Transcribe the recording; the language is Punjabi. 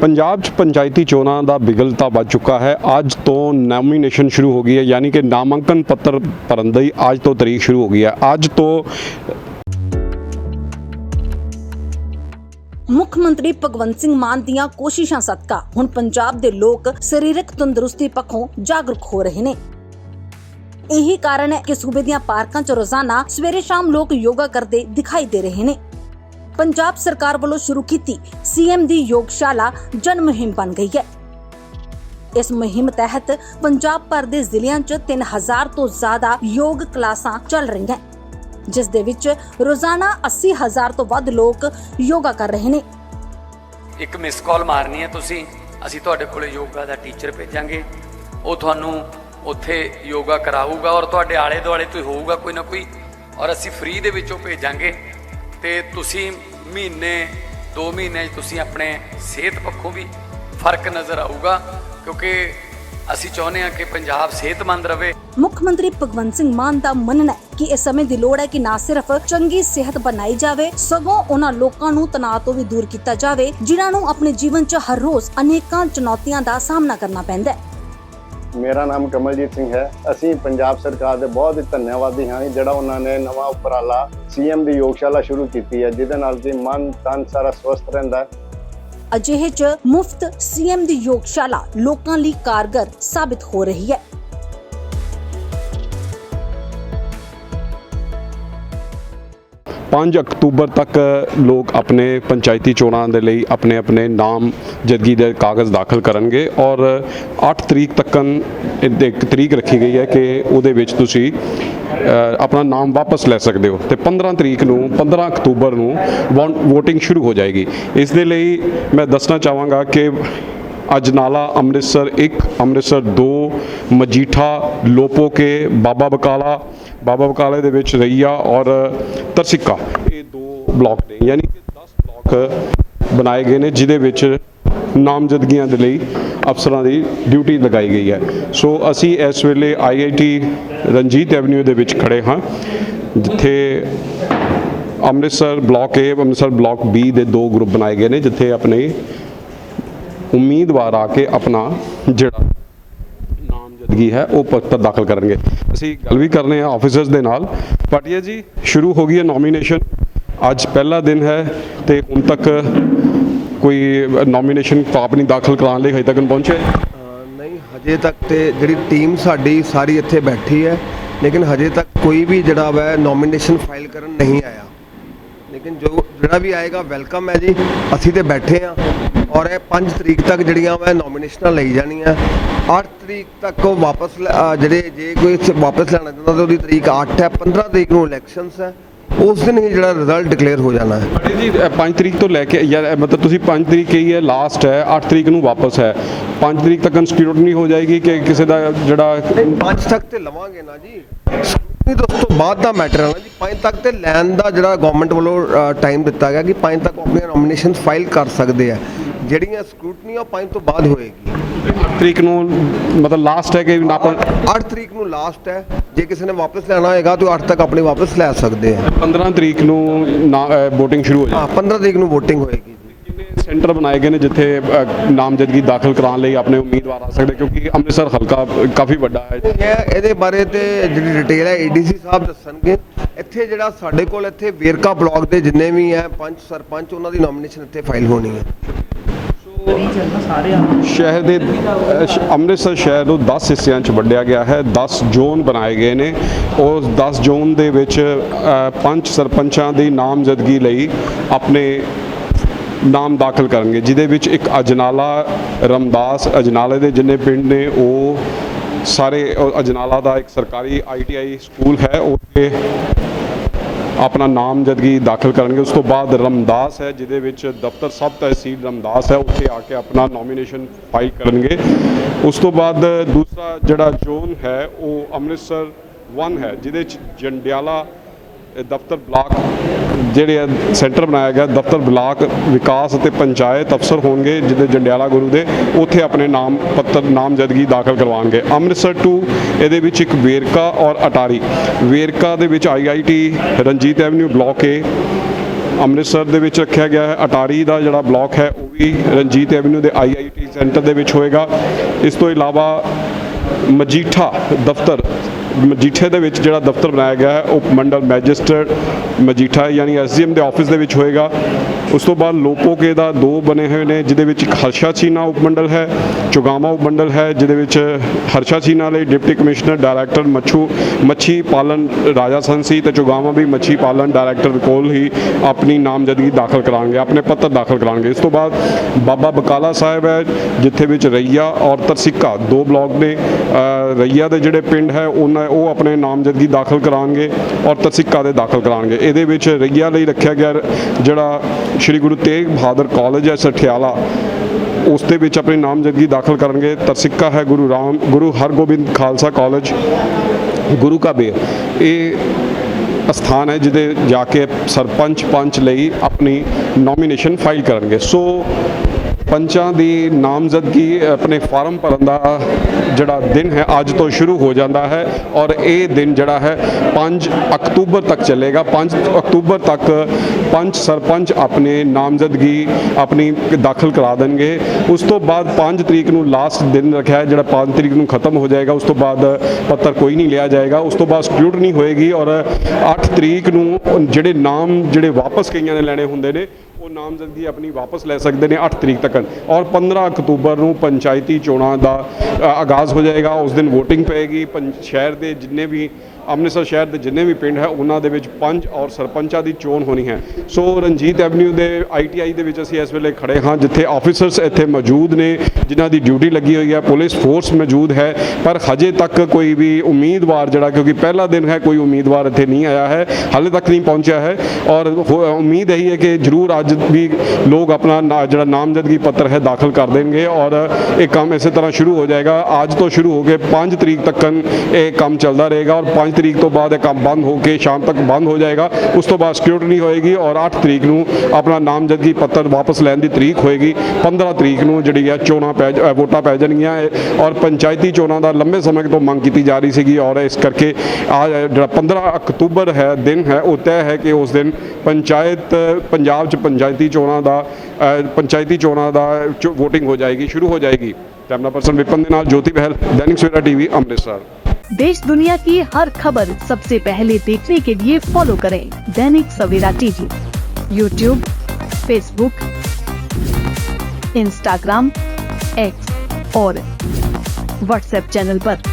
ਪੰਜਾਬ 'ਚ ਪੰਚਾਇਤੀ ਚੋਣਾਂ ਦਾ ਬਿਗਲਤਾ ਵੱਜ ਚੁੱਕਾ ਹੈ। ਅੱਜ ਤੋਂ ਨੋਮੀਨੇਸ਼ਨ ਸ਼ੁਰੂ ਹੋ ਗਈ ਹੈ, ਯਾਨੀ ਕਿ ਨਾਮਾਂਕਨ ਪੱਤਰ ਭਰਨ ਦੀ ਅੱਜ ਤੋਂ ਤਰੀਕ ਸ਼ੁਰੂ ਹੋ ਗਈ ਹੈ। ਅੱਜ ਤੋਂ ਮੁੱਖ ਮੰਤਰੀ ਭਗਵੰਤ ਸਿੰਘ ਮਾਨ ਦੀਆਂ ਕੋਸ਼ਿਸ਼ਾਂ ਸਦਕਾ ਹੁਣ ਪੰਜਾਬ ਦੇ ਲੋਕ ਸਰੀਰਕ ਤੰਦਰੁਸਤੀ ਪੱਖੋਂ ਜਾਗਰੂਕ ਹੋ ਰਹੇ ਨੇ। ਇਹੀ ਕਾਰਨ ਹੈ ਕਿ ਸੂਬੇ ਦੀਆਂ ਪਾਰਕਾਂ 'ਚ ਰੋਜ਼ਾਨਾ ਸਵੇਰੇ ਸ਼ਾਮ ਲੋਕ ਯੋਗਾ ਕਰਦੇ ਦਿਖਾਈ ਦੇ ਰਹੇ ਨੇ। ਪੰਜਾਬ ਸਰਕਾਰ ਵੱਲੋਂ ਸ਼ੁਰੂ ਕੀਤੀ ਸੀਐਮ ਦੀ ਯੋਗਸ਼ਾਲਾ ਜਨ ਮੁਹਿੰਮ ਬਣ ਗਈ ਹੈ। ਇਸ ਮੁਹਿੰਮ ਤਹਿਤ ਪੰਜਾਬ ਭਰ ਦੇ ਜ਼ਿਲ੍ਹਿਆਂ 'ਚ 3000 ਤੋਂ ਜ਼ਿਆਦਾ ਯੋਗ ਕਲਾਸਾਂ ਚੱਲ ਰਹੀਆਂ ਜਿਸ ਦੇ ਵਿੱਚ ਰੋਜ਼ਾਨਾ 80000 ਤੋਂ ਵੱਧ ਲੋਕ ਯੋਗਾ ਕਰ ਰਹੇ ਨੇ। ਇੱਕ ਮਿਸ ਕਾਲ ਮਾਰਨੀ ਹੈ ਤੁਸੀਂ, ਅਸੀਂ ਤੁਹਾਡੇ ਕੋਲੇ ਯੋਗਾ ਦਾ ਟੀਚਰ ਭੇਜਾਂਗੇ। ਉਹ ਤੁਹਾਨੂੰ ਉੱਥੇ ਯੋਗਾ ਕਰਾਊਗਾ ਔਰ ਤੁਹਾਡੇ ਆਲੇ ਦੁਆਲੇ ਤੋਂ ਹੋਊਗਾ ਕੋਈ ਨਾ ਕੋਈ, ਔਰ ਅਸੀਂ ਫ੍ਰੀ ਦੇ ਵਿੱਚੋਂ ਭੇਜਾਂਗੇ। ਤੇ ਤੁਸੀਂ ਮਹੀਨੇ 2 ਮਹੀਨੇ 'ਚ ਤੁਸੀਂ ਆਪਣੇ ਸਿਹਤ ਪੱਖੋਂ ਵੀ ਫ਼ਰਕ ਨਜ਼ਰ ਆਊਗਾ, ਕਿਉਂਕਿ ਅਸੀਂ ਚਾਹੁੰਦੇ ਹਾਂ ਕਿ ਪੰਜਾਬ ਸਿਹਤਮੰਦ ਰਵੇ। ਮੁੱਖ ਮੰਤਰੀ ਭਗਵੰਤ ਸਿੰਘ ਮਾਨ ਦਾ ਮੰਨਣਾ ਹੈ ਕਿ ਇਸ ਸਮੇਂ ਦੀ ਲੋੜ ਹੈ ਕਿ ਨਾ ਸਿਰਫ ਚੰਗੀ ਸਿਹਤ ਬਣਾਈ ਜਾਵੇ, ਸਗੋਂ ਉਹਨਾਂ ਲੋਕਾਂ ਨੂੰ ਤਣਾਅ ਤੋਂ ਵੀ ਦੂਰ ਕੀਤਾ ਜਾਵੇ, ਜਿਨ੍ਹਾਂ ਨੂੰ ਆਪਣੇ ਜੀਵਨ 'ਚ ਹਰ ਰੋਜ਼ ਅਨੇਕਾਂ ਚੁਣੌਤੀਆਂ ਦਾ ਸਾਹਮਣਾ ਕਰਨਾ ਪੈਂਦਾ ਹੈ। ਮੇਰਾ ਨਾਮ ਕਮਲਜੀਤ ਸਿੰਘ ਹੈ। ਅਸੀਂ ਪੰਜਾਬ ਸਰਕਾਰ ਦੇ ਬਹੁਤ ਹੀ ਧੰਨਵਾਦੀ ਹਾਂ ਜਿਹੜਾ ਉਹਨਾਂ ਨੇ ਨਵਾਂ ਉਪਰਾਲਾ ਸੀਐਮ ਦੀ ਯੋਗਸ਼ਾਲਾ ਸ਼ੁਰੂ ਕੀਤੀ ਹੈ, ਜਿਹਦੇ ਨਾਲ ਜੀ ਮਨ ਤਨ ਸਾਰਾ ਸਵਸਥ ਰਹਿੰਦਾ ਹੈ। ਅਜਿਹੇ 'ਚ ਮੁਫਤ ਸੀਐਮ ਦੀ ਯੋਗਸ਼ਾਲਾ ਲੋਕਾਂ ਲਈ ਕਾਰਗਰ ਸਾਬਿਤ ਹੋ ਰਹੀ ਹੈ। 5 ਅਕਤੂਬਰ ਤੱਕ ਲੋਕ ਆਪਣੇ ਪੰਚਾਇਤੀ ਚੋਣਾਂ ਦੇ ਲਈ ਆਪਣੇ ਆਪਣੇ ਨਾਮ ਜਦਗੀ ਦੇ ਕਾਗਜ਼ ਦਾਖਲ ਕਰਨਗੇ ਔਰ 8 ਤਰੀਕ ਤੱਕਨ ਇੱਕ ਤਰੀਕ ਰੱਖੀ ਗਈ ਹੈ ਕਿ ਉਹਦੇ ਵਿੱਚ ਤੁਸੀਂ ਆਪਣਾ ਨਾਮ ਵਾਪਸ ਲੈ ਸਕਦੇ ਹੋ। ਤੇ 15 ਤਰੀਕ ਨੂੰ 15 ਅਕਤੂਬਰ ਨੂੰ VOTING ਸ਼ੁਰੂ ਹੋ ਜਾਏਗੀ। ਇਸ ਦੇ ਲਈ ਮੈਂ ਦੱਸਣਾ ਚਾਹਾਂਗਾ ਕਿ ਅਜਨਾਲਾ ਅੰਮ੍ਰਿਤਸਰ 1 ਅੰਮ੍ਰਿਤਸਰ 2 ਮਜੀਠਾ, ਲੋਪੋ ਕੇ, ਬਾਬਾ ਬਕਾਲਾ ਬਾਬਾ ਬਕਾਲੇ ਦੇ ਵਿੱਚ ਰਈਆ ਔਰ ਤਰਸਿੱਕਾ। ਇਹ ਦੋ ਬਲਾਕ ਨੇ, ਯਾਨੀ ਕਿ 10 ਬਲਾਕ ਬਣਾਏ ਗਏ ਨੇ, ਜਿਹਦੇ ਵਿੱਚ ਨਾਮਜ਼ਦਗੀਆਂ ਦੇ ਲਈ ਅਫਸਰਾਂ ਦੀ ਡਿਊਟੀ ਲਗਾਈ ਗਈ ਹੈ। ਸੋ ਅਸੀਂ ਇਸ ਵੇਲੇ ਆਈਆਈਟੀ ਰਣਜੀਤ ਐਵਨਿਊ ਦੇ ਵਿੱਚ ਖੜੇ ਹਾਂ, ਜਿੱਥੇ Amritsar block A Amritsar block B ਦੇ ਦੋ ਗਰੁੱਪ ਬਣਾਏ ਗਏ ਨੇ, ਜਿੱਥੇ ਆਪਣੇ ਉਮੀਦਵਾਰ ਆ ਕੇ ਆਪਣਾ ਜਿਹੜਾ ਨਾਮਜ਼ਦਗੀ ਹੈ, ਉਹ ਪੱਤਰ ਦਾਖਲ ਕਰਨਗੇ। ਅਸੀਂ ਗੱਲ ਵੀ ਕਰਨੇ ਆ ਆਫੀਸਰਸ ਦੇ ਨਾਲ। ਪਾਟਿਆ ਜੀ, ਸ਼ੁਰੂ ਹੋ ਗਈ ਹੈ ਨੋਮੀਨੇਸ਼ਨ ਅੱਜ ਪਹਿਲਾ ਦਿਨ ਹੈ ਤੇ ਹੁਣ ਤੱਕ ਕੋਈ ਨੋਮੀਨੇਸ਼ਨ ਆਪਣੀ ਦਾਖਲ ਕਰਾਉਣ ਲਈ ਹਜੇ ਤੱਕ ਪਹੁੰਚੇ। ਨਹੀਂ, ਹਜੇ ਤੱਕ ਤੇ ਜਿਹੜੀ ਟੀਮ ਸਾਡੀ ਸਾਰੀ ਇੱਥੇ ਬੈਠੀ ਹੈ, ਲੇਕਿਨ ਹਜੇ ਤੱਕ ਕੋਈ ਵੀ ਜਿਹੜਾ ਵਾ ਨੋਮੀਨੇਸ਼ਨ ਫਾਈਲ ਕਰਨ ਨਹੀਂ ਆਇਆ। ਲੇਕਿਨ ਜੋ ਜਿਹੜਾ ਵੀ ਆਏਗਾ ਵੈਲਕਮ ਹੈ ਜੀ। ਅਸੀਂ ਤੇ ਬੈਠੇ ਆ ਔਰ ਇਹ 5 ਤਰੀਕ ਤੱਕ ਜਿਹੜੀਆਂ ਵਾ ਨੋਮੀਨੇਸ਼ਨਾਂ ਲਈ ਜਾਣੀਆਂ। 8 ਤਰੀਕ ਤੱਕ ਉਹ ਵਾਪਸ ਲੈ- ਜਿਹੜੇ ਜੇ ਕੋਈ ਵਾਪਸ ਲੈਣਾ ਚਾਹੁੰਦਾ ਤਾਂ ਉਹਦੀ ਤਰੀਕ 8 ਹੈ 15 ਤਰੀਕ ਨੂੰ ਇਲੈਕਸ਼ਨਸ ਹੈ। ਉਸ ਦਿਨ ਹੀ ਜਿਹੜਾ ਰਿਜ਼ਲਟ ਡਿਕਲੇਅਰ ਹੋ ਜਾਣਾ ਹੈ। ਜੀ 5 ਤਰੀਕ ਤੋਂ ਲੈ ਕੇ ਯਾਰ ਮਤਲਬ ਤੁਸੀਂ 5 ਤਰੀਕ ਕਹੀ ਹੈ ਲਾਸਟ ਹੈ 8 ਤਰੀਕ ਨੂੰ ਵਾਪਸ ਹੈ। 5 ਤਰੀਕ ਤੱਕ ਸਕ੍ਰੂਟਨੀ ਹੋ ਜਾਏਗੀ ਕਿ ਕਿਸੇ ਦਾ ਜਿਹੜਾ ਪੰਜ ਤੱਕ ਤੇ ਲਵਾਂਗੇ ਨਾ ਜੀ। ਸਕੂਟਨੀ ਤੋਂ ਉਸ ਤੋਂ ਬਾਅਦ ਦਾ ਮੈਟਰ ਹੈ ਨਾ ਜੀ। ਪੰਜ ਤੱਕ ਤੇ ਲੈਣ ਦਾ ਜਿਹੜਾ ਗਵਰਨਮੈਂਟ ਵੱਲੋਂ ਟਾਈਮ ਦਿੱਤਾ ਗਿਆ ਕਿ ਪੰਜ ਤੱਕ ਆਪਣੀਆਂ ਨੋਮੀਨੇਸ਼ਨ ਫਾਈਲ ਕਰ ਸਕਦੇ ਆ। ਜਿਹੜੀਆਂ ਸਕੂਟਨੀ ਉਹ ਪੰਜ ਤੋਂ ਬਾਅਦ ਹੋਏਗੀ। 8 ਤਰੀਕ ਨੂੰ ਮਤਲਬ ਲਾਸਟ ਹੈ ਕਿ ਆਪਾਂ 8 ਤਰੀਕ ਨੂੰ ਲਾਸਟ ਹੈ। ਜੇ ਕਿਸੇ ਨੇ ਵਾਪਸ ਲੈਣਾ ਹੋਏਗਾ ਤਾਂ 8 ਤੱਕ ਆਪਣੀ ਵਾਪਸ ਲੈ ਸਕਦੇ ਆ। 15 ਤਰੀਕ ਨੂੰ VOTING ਸ਼ੁਰੂ ਹੋ ਜਾਏ ਹਾਂ 15 ਤਰੀਕ ਨੂੰ VOTING ਹੋਏਗੀ ਸੈਂਟਰ ਬਣਾਏ ਗਏ ਨੇ ਜਿੱਥੇ ਨਾਮਜ਼ਦਗੀ ਦਾਖਲ ਕਰਾਉਣ ਲਈ ਆਪਣੇ ਉਮੀਦਵਾਰ ਆ ਸਕਦੇ? ਕਿਉਂਕਿ ਅੰਮ੍ਰਿਤਸਰ ਹਲਕਾ ਕਾਫੀ ਵੱਡਾ ਹੈ। ਇਹ ਇਹਦੇ ਬਾਰੇ ਤੇ ਜਿਹੜੀ ਡਿਟੇਲ ਹੈ ਏਡੀਸੀ ਸਾਹਿਬ ਦੱਸਣਗੇ। ਇੱਥੇ ਜਿਹੜਾ ਸਾਡੇ ਕੋਲ ਇੱਥੇ ਵੇਰਕਾ ਬਲਾਕ ਦੇ ਜਿੰਨੇ ਵੀ ਹੈ ਪੰਚ ਸਰਪੰਚ ਉਹਨਾਂ ਦੀ ਨੋਮੀਨੇਸ਼ਨ ਇੱਥੇ ਫਾਈਲ ਹੋਣੀ ਹੈ। ਸ਼ਹਿਰ ਦੇ ਅੰਮ੍ਰਿਤਸਰ ਸ਼ਹਿਰ ਨੂੰ 10 ਹਿੱਸਿਆਂ 'ਚ ਵੰਡਿਆ ਗਿਆ ਹੈ 10 ਜ਼ੋਨ ਬਣਾਏ ਗਏ ਨੇ। ਉਸ 10 ਜ਼ੋਨ ਦੇ ਵਿੱਚ ਅ, ਪੰਚ ਸਰਪੰਚਾਂ ਦੀ ਨਾਮਜ਼ਦਗੀ ਲਈ ਆਪਣੇ ਨਾਮ ਦਾਖਲ ਕਰਨਗੇ ਜਿਹਦੇ ਵਿੱਚ ਇੱਕ ਅਜਨਾਲਾ ਰਮਦਾਸ ਅਜਨਾਲੇ ਦੇ ਜਿੰਨੇ ਪਿੰਡ ਨੇ ਉਹ ਸਾਰੇ ਅਜਨਾਲਾ ਦਾ ਇੱਕ ਸਰਕਾਰੀ ਆਈਟੀਆਈ ਸਕੂਲ ਹੈ ਉੱਥੇ ਆਪਣਾ ਨਾਮਜ਼ਦਗੀ ਦਾਖਲ ਕਰਨਗੇ, ਉਸ ਤੋਂ ਬਾਅਦ ਰਮਦਾਸ ਹੈ, ਜਿਹਦੇ ਵਿੱਚ ਦਫ਼ਤਰ ਸਬ ਤਹਿਸੀਲ ਰਮਦਾਸ ਹੈ, ਉੱਥੇ ਆ ਕੇ ਆਪਣਾ ਨੋਮੀਨੇਸ਼ਨ ਫਾਈਲ ਕਰਨਗੇ। ਉਸ ਤੋਂ ਬਾਅਦ ਦੂਸਰਾ ਜਿਹੜਾ ਜ਼ੋਨ ਹੈ, ਉਹ ਅੰਮ੍ਰਿਤਸਰ 1 ਹੈ, ਜਿਹਦੇ 'ਚ ਜੰਡਿਆਲਾ ਦਫ਼ਤਰ ਬਲਾਕ ਜਿਹੜੇ ਆ, ਸੈਂਟਰ ਬਣਾਇਆ ਗਿਆ, ਦਫ਼ਤਰ ਬਲਾਕ ਵਿਕਾਸ ਅਤੇ ਪੰਚਾਇਤ ਅਫਸਰ ਹੋਣਗੇ ਜਿਹਦੇ ਜੰਡਿਆਲਾ ਗੁਰੂ ਦੇ, ਉੱਥੇ ਆਪਣੇ ਨਾਮ ਪੱਤਰ, ਨਾਮਜ਼ਦਗੀ ਦਾਖਲ ਕਰਵਾਉਣਗੇ। ਅੰਮ੍ਰਿਤਸਰ ਟੂ, ਇਹਦੇ ਵਿੱਚ ਇੱਕ ਵੇਰਕਾ ਔਰ ਅਟਾਰੀ। ਵੇਰਕਾ ਦੇ ਵਿੱਚ IIT Ranjit avenue block A. Amritsar ਦੇ ਵਿੱਚ ਰੱਖਿਆ ਗਿਆ ਹੈ। ਅਟਾਰੀ ਦਾ ਜਿਹੜਾ ਬਲਾਕ ਹੈ, ਉਹ ਵੀ ਰਣਜੀਤ ਐਵਨਿਊ ਦੇ ਆਈਆਈਟੀ ਸੈਂਟਰ ਦੇ ਵਿੱਚ ਹੋਏਗਾ। ਇਸ ਤੋਂ ਇਲਾਵਾ ਮਜੀਠਾ ਦਫ਼ਤਰ ਮਜੀਠੇ ਦੇ ਵਿੱਚ ਜਿਹੜਾ ਦਫ਼ਤਰ ਬਣਾਇਆ ਗਿਆ ਹੈ ਉਪ ਮੰਡਲ ਮੈਜਿਸਟਰੇਟ ਮਜੀਠਾ ਯਾਨੀ ਐਸਡੀਐਮ ਦੇ ਆਫਿਸ ਦੇ ਵਿੱਚ ਹੋਏਗਾ। ਉਸ ਤੋਂ ਬਾਅਦ ਲੋਪੋਕੇ ਦਾ ਦੋ ਬਣੇ ਹੋਏ ਨੇ, ਜਿਹਦੇ ਵਿੱਚ ਇੱਕ ਹਰਸ਼ਾ ਚੀਨਾ ਉਪ ਮੰਡਲ ਹੈ, ਚੁਗਾਮਾ ਉਪ ਮੰਡਲ ਹੈ, ਜਿਹਦੇ ਵਿੱਚ ਹਰਸ਼ਾ ਚੀਨਾ ਲਈ ਡਿਪਟੀ ਕਮਿਸ਼ਨਰ, ਡਾਇਰੈਕਟਰ ਮੱਛੂ, ਮੱਛੀ ਪਾਲਣ ਰਾਜਾ ਸੰਸੀ ਤੇ ਚੁਗਾਮਾ ਵੀ ਮੱਛੀ ਪਾਲਣ ਡਾਇਰੈਕਟਰ ਕੋਲ ਹੀ ਆਪਣੀ ਨਾਮਜ਼ਦਗੀ ਦਾਖਲ ਕਰਾਂਗੇ ਆਪਣੇ ਪੱਤਰ ਦਾਖਲ ਕਰਾਂਗੇ ਇਸ ਤੋਂ ਬਾਅਦ ਬਾਬਾ ਬਕਾਲਾ ਸਾਹਿਬ ਹੈ, ਜਿੱਥੇ ਵਿੱਚ ਰਈਆ ਔਰ ਤਰਸਿੱਕਾ, ਦੋ ਬਲਾਕ ਨੇ। ਰਈਆ ਦੇ ਜਿਹੜੇ ਪਿੰਡ ਹੈ, ਉਹਨਾਂ ਉਹ ਆਪਣੇ ਨਾਮਜ਼ਦਗੀ ਦਾਖਲ ਕਰਾਉਣਗੇ ਔਰ ਤਰਸਿੱਕਾ ਦੇ ਦਾਖਲ ਕਰਾਉਣਗੇ। ਇਹਦੇ ਵਿੱਚ ਰਈਆ ਲਈ ਰੱਖਿਆ ਗਿਆ ਜਿਹੜਾ ਸ਼੍ਰੀ ਗੁਰੂ ਤੇਗ ਬਹਾਦਰ ਕਾਲਜ ਹੈ, ਸਠਿਆਲਾ, ਉਸ ਦੇ ਵਿੱਚ ਆਪਣੀ ਨਾਮਜ਼ਦਗੀ ਦਾਖਲ ਕਰਨਗੇ। ਤਰਸਿੱਕਾ ਹੈ ਗੁਰੂ ਰਾਮ ਗੁਰੂ ਹਰਗੋਬਿੰਦ ਖਾਲਸਾ ਕਾਲਜ, ਗੁਰੂ ਕਾ ਬੇਰ ਇਹ ਸਥਾਨ ਹੈ ਜਿਹਦੇ ਜਾ ਕੇ ਸਰਪੰਚ ਪੰਚ ਲਈ ਆਪਣੀ ਨੋਮੀਨੇਸ਼ਨ ਫਾਈਲ ਕਰਨਗੇ। ਸੋ ਪੰਚਾਂ ਦੀ ਨਾਮਜ਼ਦਗੀ ਆਪਣੇ ਫਾਰਮ ਭਰਨ ਦਾ ਜਿਹੜਾ ਦਿਨ ਹੈ, ਅੱਜ ਤੋਂ ਸ਼ੁਰੂ ਹੋ ਜਾਂਦਾ ਹੈ ਔਰ ਇਹ ਦਿਨ ਜਿਹੜਾ ਹੈ 5 ਅਕਤੂਬਰ ਤੱਕ ਚੱਲੇਗਾ। 5 ਅਕਤੂਬਰ ਤੱਕ ਪੰਚ ਸਰਪੰਚ ਆਪਣੇ ਨਾਮਜ਼ਦਗੀ ਆਪਣੀ ਦਾਖਲ ਕਰਾ ਦੇਣਗੇ। ਉਸ ਤੋਂ ਬਾਅਦ 5 ਤਰੀਕ ਨੂੰ ਲਾਸਟ ਦਿਨ ਰੱਖਿਆ ਹੈ, ਜਿਹੜਾ 5 ਤਰੀਕ ਨੂੰ ਖਤਮ ਹੋ ਜਾਏਗਾ। ਉਸ ਤੋਂ ਬਾਅਦ ਪੱਤਰ ਕੋਈ ਨਹੀਂ ਲਿਆ ਜਾਏਗਾ। ਉਸ ਤੋਂ ਬਾਅਦ ਸਕ੍ਰੂਟਨੀ ਹੋਏਗੀ ਔਰ 8 ਤਰੀਕ ਨੂੰ ਜਿਹੜੇ ਨਾਮ ਜਿਹੜੇ ਵਾਪਸ ਕਈਆਂ ਨੇ ਲੈਣੇ ਹੁੰਦੇ ਨੇ ਉਹ ਨਾਮਜ਼ਦਗੀ ਆਪਣੀ ਵਾਪਸ ਲੈ ਸਕਦੇ ਨੇ 8 ਤਰੀਕ ਤੱਕ। ਔਰ 15 ਅਕਤੂਬਰ ਨੂੰ ਪੰਚਾਇਤੀ ਚੋਣਾਂ ਦਾ ਆਗਾਜ਼ ਹੋ ਜਾਏਗਾ। ਉਸ ਦਿਨ VOTING ਪਏਗੀ। ਪੰ- ਸ਼ਹਿਰ ਦੇ ਜਿੰਨੇ ਵੀ, ਅੰਮ੍ਰਿਤਸਰ ਸ਼ਹਿਰ ਦੇ ਜਿੰਨੇ ਵੀ ਪਿੰਡ ਹੈ, ਉਹਨਾਂ ਦੇ ਵਿੱਚ ਪੰਜ ਔਰ ਸਰਪੰਚਾਂ ਦੀ ਚੋਣ ਹੋਣੀ ਹੈ। ਸੋ ਰਣਜੀਤ ਐਵਨਿਊ ਦੇ ਆਈਟੀਆਈ ਦੇ ਵਿੱਚ ਅਸੀਂ ਇਸ ਵੇਲੇ ਖੜੇ ਹਾਂ, ਜਿੱਥੇ ਆਫੀਸਰਸ ਇੱਥੇ ਮੌਜੂਦ ਨੇ, ਜਿਨ੍ਹਾਂ ਦੀ ਡਿਊਟੀ ਲੱਗੀ ਹੋਈ ਹੈ। ਪੁਲਿਸ ਫੋਰਸ ਮੌਜੂਦ ਹੈ, ਪਰ ਹਜੇ ਤੱਕ ਕੋਈ ਵੀ ਉਮੀਦਵਾਰ ਜਿਹੜਾ, ਕਿਉਂਕਿ ਪਹਿਲਾ ਦਿਨ ਹੈ, ਕੋਈ ਉਮੀਦਵਾਰ ਇੱਥੇ ਨਹੀਂ ਆਇਆ ਹੈ। ਹਾਲੇ ਤੱਕ ਨਹੀਂ ਪਹੁੰਚਿਆ ਹੈ। ਔਰ ਹੋ- ਉਮੀਦ ਇਹੀ ਹੈ ਕਿ ਜ਼ਰੂਰ ਅੱਜ ਵੀ ਲੋਕ ਆਪਣਾ ਨਾ- ਜਿਹੜਾ ਨਾਮਜ਼ਦਗੀ ਪੱਤਰ ਹੈ ਦਾਖਲ ਕਰ ਦੇਣਗੇ ਔਰ ਇਹ ਕੰਮ ਇਸੇ ਤਰ੍ਹਾਂ ਸ਼ੁਰੂ ਹੋ ਜਾਏਗਾ। ਅੱਜ ਤੋਂ ਸ਼ੁਰੂ ਹੋ ਕੇ 5 ਤਰੀਕ ਤੱਕ ਇਹ ਕੰਮ ਚੱਲਦਾ ਰਹੇਗਾ ਔਰ 5 ਤਰੀਕ ਤੋਂ ਬਾਅਦ ਇਹ ਕੰਮ ਬੰਦ ਹੋ ਕੇ ਸ਼ਾਮ ਤੱਕ ਬੰਦ ਹੋ ਜਾਏਗਾ। ਉਸ ਤੋਂ ਬਾਅਦ ਸਕ੍ਰੂਟਨੀ ਹੋਏਗੀ ਔਰ 8 ਤਰੀਕ ਨੂੰ ਆਪਣਾ ਨਾਮਜ਼ਦਗੀ ਪੱਤਰ ਵਾਪਸ ਲੈਣ ਦੀ ਤਰੀਕ ਹੋਏਗੀ। 15 ਤਰੀਕ ਨੂੰ ਜਿਹੜੀ ਆ ਚੋਣਾਂ ਪੈ ਜ- ਵੋਟਾਂ ਪੈ ਜਾਣਗੀਆਂ ਇਹ ਔਰ ਪੰਚਾਇਤੀ ਚੋਣਾਂ ਦਾ ਲੰਬੇ ਸਮੇਂ ਤੋਂ ਮੰਗ ਕੀਤੀ ਜਾ ਰਹੀ ਸੀਗੀ ਔਰ ਇਸ ਕਰਕੇ ਆ ਜਿਹੜਾ 15 ਅਕਤੂਬਰ ਹੈ, ਦਿਨ ਹੈ, ਉਹ ਤੈਅ ਹੈ ਕਿ ਉਸ ਦਿਨ ਪੰਚਾਇਤ ਪੰਜਾਬ 'ਚ ਪੰਚਾਇਤੀ ਚੋਣਾਂ ਦਾ ਅ, ਪੰਚਾਇਤੀ ਚੋਣਾਂ ਦਾ VOTING ਹੋ ਜਾਏਗੀ ਸ਼ੁਰੂ ਹੋ ਜਾਏਗੀ ਕੈਮਰਾ ਪਰਸਨ ਵਿਪਨ ਦੇ ਨਾਲ ਜੋਤੀ ਬਹਿਲ ਦੈਨਿਕ ਸਵੇਰਾ ਟੀਵੀ ਅੰਮ੍ਰਿਤਸਰ देश दुनिया की हर खबर सबसे पहले देखने के लिए फॉलो करें Dainik Savera TV YouTube Facebook Instagram X और व्हाट्सएप चैनल पर।